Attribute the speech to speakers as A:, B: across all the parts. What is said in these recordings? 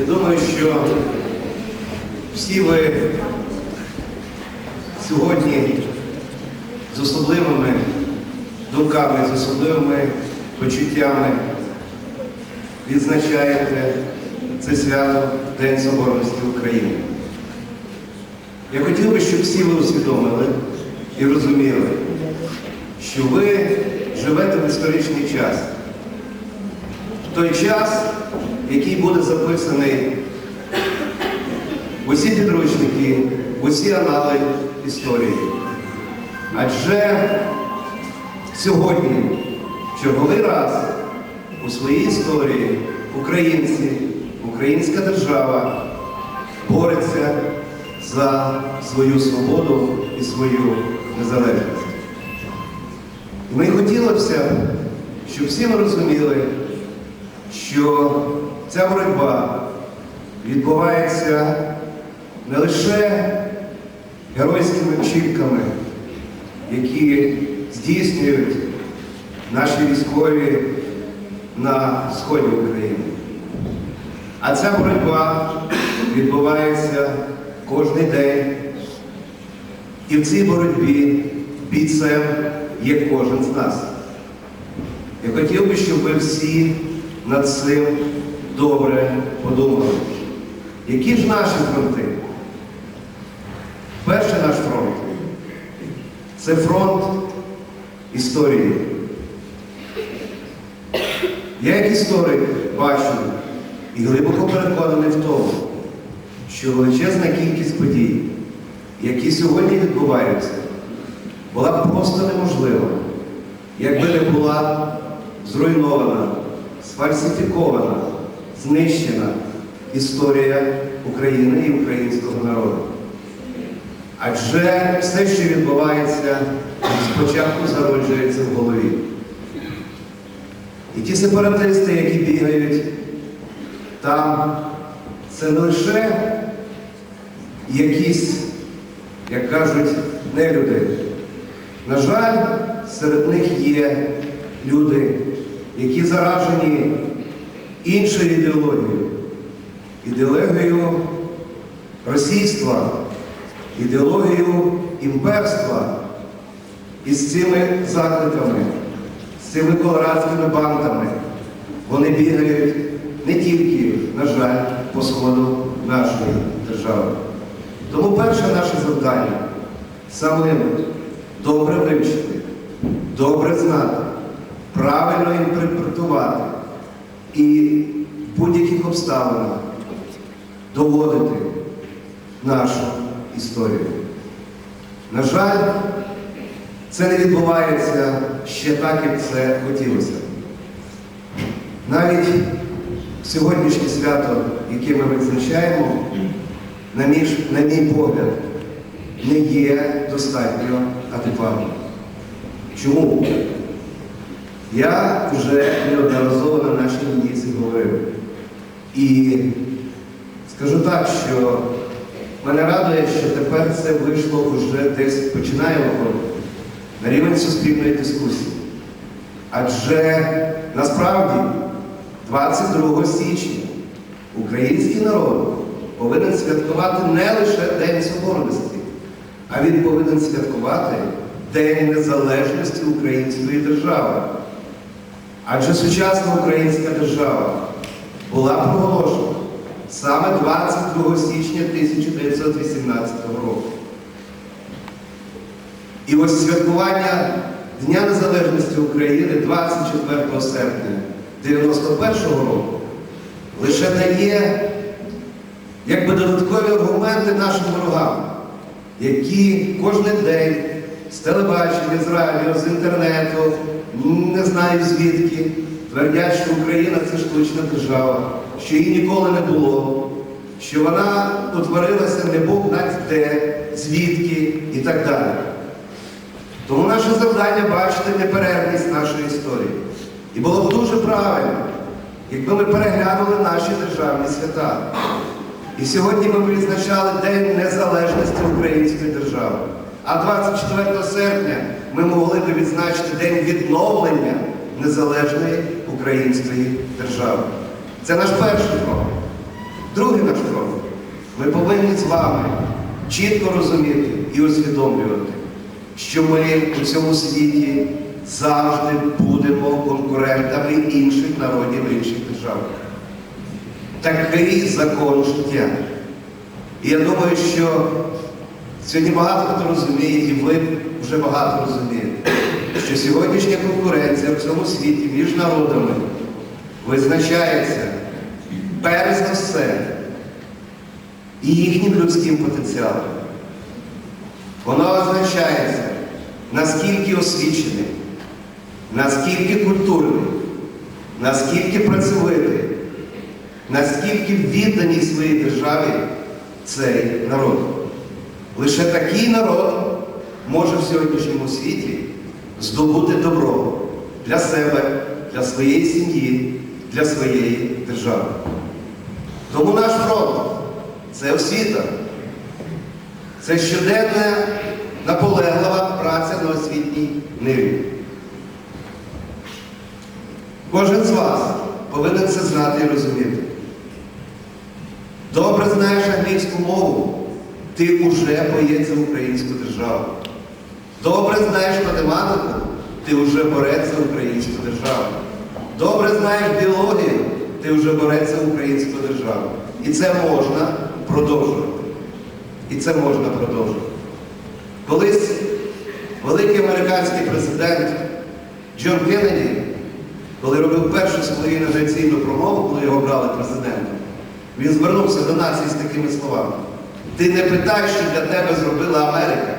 A: Я думаю, що всі ви сьогодні з особливими думками, з особливими почуттями відзначаєте це свято День Соборності України. Я хотів би, щоб всі ви усвідомили і розуміли, що ви живете в історичний час. В той час, який буде записаний в усі підручники, в усі анали історії. Адже сьогодні, черговий раз у своїй історії українці, українська держава бореться за свою свободу і свою незалежність. Ми хотілося, щоб всі ми розуміли, що ця боротьба відбувається не лише геройськими вчинками, які здійснюють наші військові на сході України. А ця боротьба відбувається кожен день. І в цій боротьбі бійцем є кожен з нас. Я хотів би, щоб ви всі над цим добре подумали. Які ж наші фронти? Перший наш фронт це фронт історії. Я як історик бачу і глибоко переконаний в тому, що величезна кількість подій, які сьогодні відбуваються, була б просто неможлива, якби не була зруйнована, сфальсифікована, знищена історія України і українського народу. Адже все, що відбувається, спочатку зароджується в голові. І ті сепаратисти, які бігають там, це не лише якісь, як кажуть, нелюди. На жаль, серед них є люди, які заражені іншою ідеологією, ідеологією російства, ідеологією імперства. І з цими закликами, з цими колорадськими бандами вони бігають не тільки, на жаль, по сходу нашої держави. Тому перше наше завдання самим добре вивчити, добре знати, правильно інтерпретувати і в будь-яких обставинах доводити нашу історію. На жаль, це не відбувається ще так, як це хотілося. Навіть сьогоднішнє свято, яке ми відзначаємо, на мій, на мій погляд, не є достатньо адекватним. Чому? Я вже неодноразово на нашій місці говорив. І скажу так, що мене радує, що тепер це вийшло вже десь починає виходити на рівень суспільної дискусії. Адже насправді 22 січня український народ повинен святкувати не лише День Соборності, а він повинен святкувати День Незалежності Української держави. Адже сучасна українська держава була проголошена саме 22 січня 1918 року. І ось святкування Дня Незалежності України 24 серпня 91 року лише дає якби додаткові аргументи нашим ворогам, які кожен день з телебачення, з радіо, з інтернету, не знаю звідки, твердять, що Україна це штучна держава, що її ніколи не було, що вона утворилася не Бог навіть де, звідки і так далі. Тому наше завдання бачити неперервність нашої історії. І було б дуже правильно, якби ми переглянули наші державні свята. І сьогодні ми відзначали День Незалежності Української держави. А 24 серпня ми могли б відзначити День відновлення незалежної української держави. Це наш перший крок. Другий наш крок. Ми повинні з вами чітко розуміти і усвідомлювати, що ми у цьому світі завжди будемо конкурентами інших народів інших держав. Такий закон життя. І я думаю, що сьогодні багато хто розуміє, і ви вже багато розумієте, що сьогоднішня конкуренція в цьому світі між народами визначається перш за все і їхнім людським потенціалом. Воно означається, наскільки освічений, наскільки культурний, наскільки працьовитий, наскільки відданий своїй державі цей народ. Лише такий народ може в сьогоднішньому світі здобути добро для себе, для своєї сім'ї, для своєї держави. Тому наш фронт це освіта, це щоденна наполеглива праця на освітній ниві. Кожен з вас повинен це знати і розуміти. Добре знаєш англійську мову, ти вже боєць за українську державу. Добре знаєш математику, ти вже борець за українську державу. Добре знаєш біологію, ти вже борець за українську державу. І це можна продовжувати. І це можна продовжувати. Колись великий американський президент Джон Кеннеді, коли робив першу свою інавгураційну промову, коли його брали президентом, він звернувся до нації з такими словами. Ти не питай, що для тебе зробила Америка,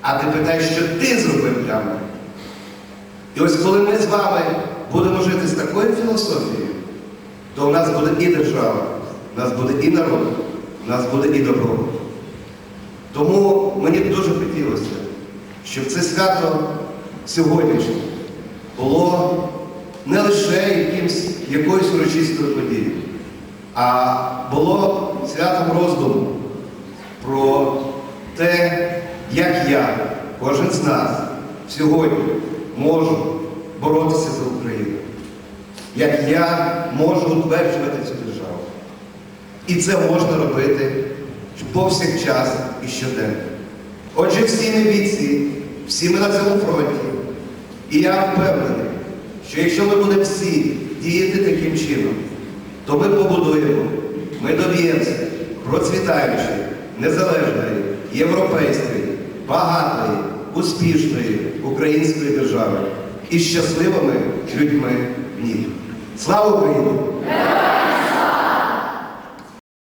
A: а ти питай, що ти зробив для Америки. І ось коли ми з вами будемо жити з такою філософією, то у нас буде і держава, у нас буде і народ, у нас буде і добро. Тому мені б дуже хотілося, щоб це свято сьогоднішнє було не лише якимсь, якоюсь урочистою подією, а було святом роздуму про те, як я, кожен з нас, сьогодні можу боротися за Україну, як я можу утверджувати цю державу. І це можна робити повсякчас і щоденно. Отже, всі ми бійці, всі ми на цьому фронті. І я впевнений, що якщо ми будемо всі діяти таким чином, то ми побудуємо, ми доб'ємося процвітаючої, незалежної, європейської, багатої, успішної української держави і щасливими людьми в ній. Слава Україні!